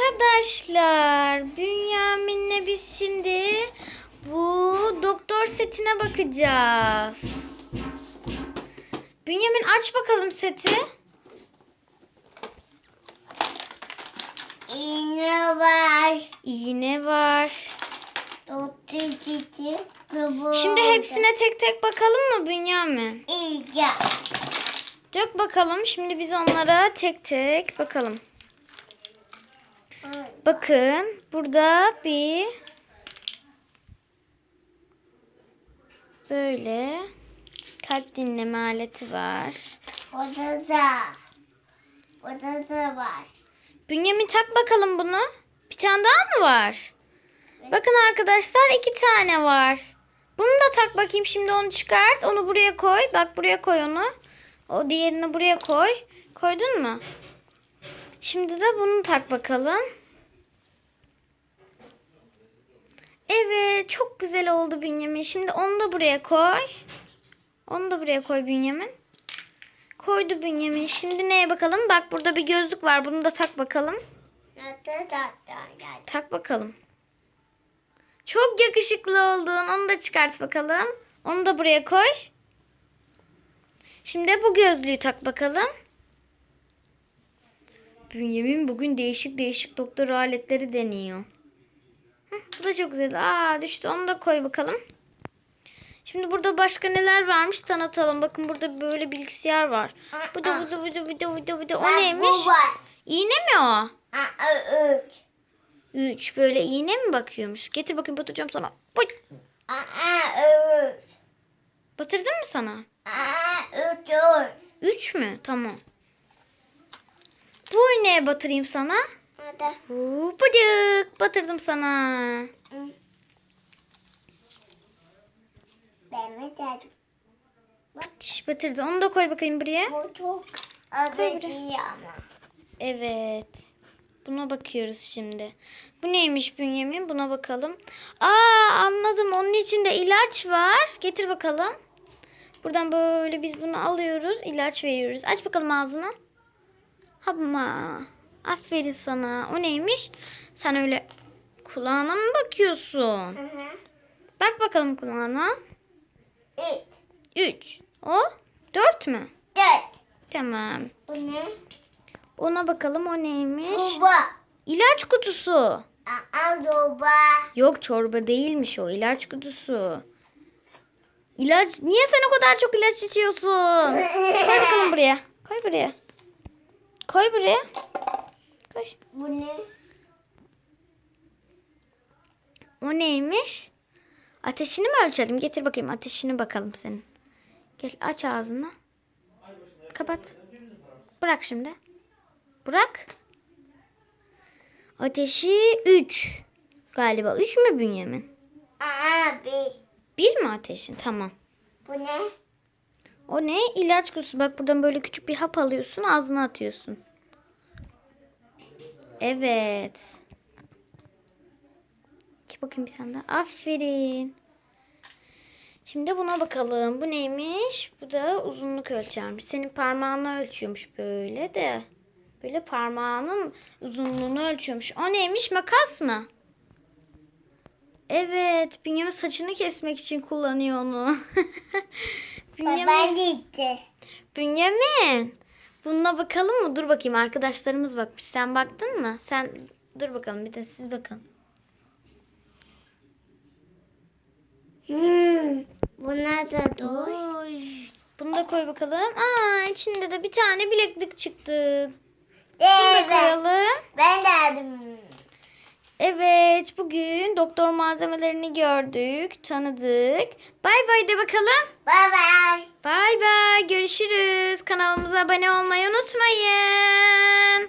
Arkadaşlar Bünyamin'le biz şimdi bu doktor setine bakacağız. Bünyamin aç bakalım seti. İğne var. İğne var. Doktor. Kıvırdı. Şimdi hepsine tek tek bakalım mı Bünyamin? İğne. Dök bakalım. Şimdi biz onlara tek tek bakalım. Bakın burada bir böyle kalp dinleme aleti var. Odada. Odada var. Bünyamin tak bakalım bunu. Bir tane daha mı var? Bakın arkadaşlar iki tane var. Bunu da tak bakayım şimdi onu çıkart. Onu buraya koy. Bak buraya koy onu. O diğerini buraya koy. Koydun mu? Şimdi de bunu tak bakalım. Evet çok güzel oldu Bünyamin. Şimdi onu da buraya koy. Onu da buraya koy Bünyamin. Koydu Bünyamin. Şimdi neye bakalım? Bak burada bir gözlük var. Bunu da tak bakalım. Tak bakalım. Çok yakışıklı oldun. Onu da çıkart bakalım. Onu da buraya koy. Şimdi bu gözlüğü tak bakalım. Bünyamin bugün değişik değişik doktor aletleri deniyor. Da çok güzel. Aa düştü. Onu da koy bakalım. Şimdi burada başka neler varmış tanıtalım. Bakın burada böyle bilgisayar var. Bu da bu da bu da bu da bu da bu da. O neymiş? Bu var. İğne mi o? Üç. Üç. Böyle iğne mi bakıyormuş? Getir bakayım batıracağım sana. Buy. Aa, üç. Batırdın mı sana? Üç. Üç mü? Tamam. Bu iğneye batırayım sana. Huu, Bıdık. Batırdım sana. Ben mi dedim? Şş, batırdı. Onu da koy bakayım buraya. Bu çok acı ama. Evet. Buna bakıyoruz şimdi. Bu neymiş Bünyamin? Buna bakalım. Aa anladım. Onun içinde ilaç var. Getir bakalım. Buradan böyle biz bunu alıyoruz. ilaç veriyoruz. Aç bakalım ağzını. Hopma. Aferin sana. O neymiş? Sen öyle kulağına mı bakıyorsun? Hı hı. Bak bakalım kulağına. Üç. Üç. O? Dört mü? Dört. Tamam. Bu ne? Ona bakalım o neymiş? Tuba. İlaç kutusu. Aa, tuba. Yok çorba değilmiş o ilaç kutusu. İlaç niye sen o kadar çok ilaç içiyorsun? Koy bakalım buraya. Koy buraya. Koy buraya. Koy. Bu ne? O neymiş? Ateşini mi ölçelim? Getir bakayım ateşini bakalım senin. Gel aç ağzını. Kapat. Bırak şimdi. Bırak. Ateşi 3. Galiba 3 mü Bünyamin? Aa, bir. 1 mi ateşin? Tamam. Bu ne? O ne? İlaç kutusu. Bak buradan böyle küçük bir hap alıyorsun, ağzına atıyorsun. Evet. Gel bakayım bir tane daha. Aferin. Şimdi buna bakalım. Bu neymiş? Bu da uzunluk ölçermiş. Senin parmağını ölçüyormuş böyle de. Böyle parmağının uzunluğunu ölçüyormuş. O neymiş? Makas mı? Evet. Bünyamin saçını kesmek için kullanıyor onu. Bünyamin- gitti. Bünyamin. Bununla bakalım mı? Dur bakayım arkadaşlarımız bakmış. Sen baktın mı? Sen dur bakalım bir de siz bakın. Hmm. Buna da. Oy. Bunu da koy bakalım. Aa içinde de bir tane bileklik çıktı. Bunu da Evet. koyalım. Ben de aldım. Evet bugün doktor malzemelerini gördük, tanıdık. Bay bay de bakalım. Bye bye. Bay bay görüşürüz. Kanalımıza abone olmayı unutmayın.